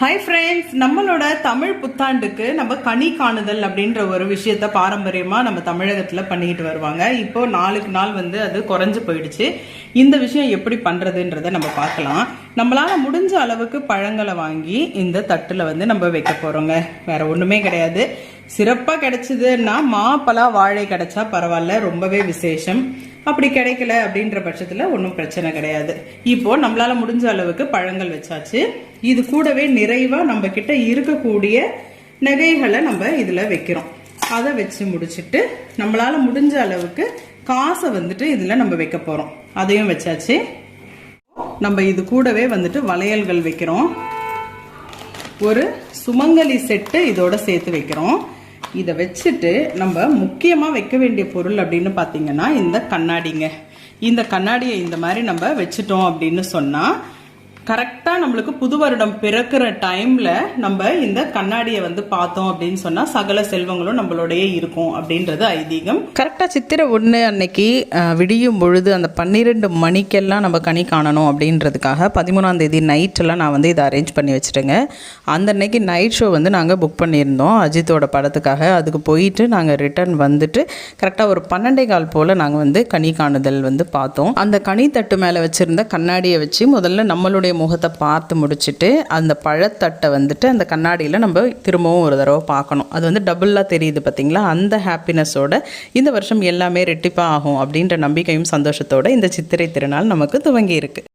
Hi friends நம்மளோட தமிழ் புத்தாண்டுக்கு நம்ம கனி காணுதல் அப்படின்ற ஒரு விஷயத்த பாரம்பரியமாக நம்ம தமிழகத்தில் பண்ணிக்கிட்டு வருவாங்க. இப்போ நாளுக்கு நாள் வந்து அது குறைஞ்சு போயிடுச்சு. இந்த விஷயம் எப்படி பண்ணுறதுன்றத நம்ம பார்க்கலாம். நம்மளால் முடிஞ்ச அளவுக்கு பழங்களை வாங்கி இந்த தட்டில் வந்து நம்ம வைக்க போகிறோங்க வேற ஒன்றுமே கிடையாது. சிறப்பாக கிடைச்சதுன்னா மாப்பலா வாழை கிடைச்சா பரவாயில்ல ரொம்பவே விசேஷம். அப்படி கிடைக்கல அப்படின்ற பட்சத்தில் ஒன்றும் பிரச்சனை கிடையாது. இப்போ நம்மளால முடிஞ்ச அளவுக்கு பழங்கள் வச்சாச்சு. இது கூடவே நிறைவாக நம்ம கிட்ட இருக்கக்கூடிய நகைகளை நம்ம இதில் வைக்கிறோம். அதை வச்சு முடிச்சுட்டு நம்மளால முடிஞ்ச அளவுக்கு காசை வந்துட்டு இதில் நம்ம வைக்க போகிறோம் அதையும் வச்சாச்சு. நம்ம இது கூடவே வந்துட்டு வளையல்கள் வைக்கிறோம். ஒரு சுமங்கலி செட்டு இதோட சேர்த்து வைக்கிறோம். இதை வச்சுட்டு நம்ம முக்கியமாக வைக்க வேண்டிய பொருள் அப்படின்னு பார்த்தீங்கன்னா இந்த கண்ணாடிங்க. இந்த கண்ணாடியை இந்த மாதிரி நம்ம வச்சுட்டோம் அப்படின்னு சொன்னால் கரெக்டாக நம்மளுக்கு புது வருடம் பிறக்கிற டைமில் நம்ம இந்த கண்ணாடியை வந்து பார்த்தோம் அப்படின்னு சொன்னால் சகல செல்வங்களும் நம்மளுடைய இருக்கும் அப்படின்றது ஐதீகம். கரெக்டாக சித்திரை ஒன்று அன்னைக்கு விடியும் பொழுது அந்த பன்னிரெண்டு மணிக்கெல்லாம் நம்ம கனி காணணும் அப்படின்றதுக்காக பதிமூணாம் தேதி நைட்டெல்லாம் நான் வந்து இதை அரேஞ்ச் பண்ணி வச்சுட்டேங்க. அந்த அன்னைக்கு நைட் ஷோ வந்து நாங்கள் புக் பண்ணியிருந்தோம் அஜித்தோட படத்துக்காக. அதுக்கு போயிட்டு நாங்கள் ரிட்டர்ன் வந்துட்டு கரெக்டாக ஒரு பன்னெண்டே கால் போல் நாங்கள் வந்து கனி காணுதல் வந்து பார்த்தோம். அந்த கனி தட்டு மேலே வச்சுருந்த கண்ணாடியை வச்சு முதல்ல நம்மளுடைய முகத்தை பார்த்து முடிச்சுட்டு அந்த பழத்தட்டை வந்துட்டு அந்த கண்ணாடியில் நம்ம திரும்பவும் ஒரு தடவை பார்க்கணும். அது வந்து டபுளாக தெரியுது பார்த்தீங்களா அந்த ஹாப்பினஸோட இந்த வருஷம் எல்லாமே ரெட்டிப்பாக ஆகும் அப்படின்ற நம்பிக்கையும் சந்தோஷத்தோட இந்த சித்திரை திருநாள் நமக்கு துவங்கி இருக்குது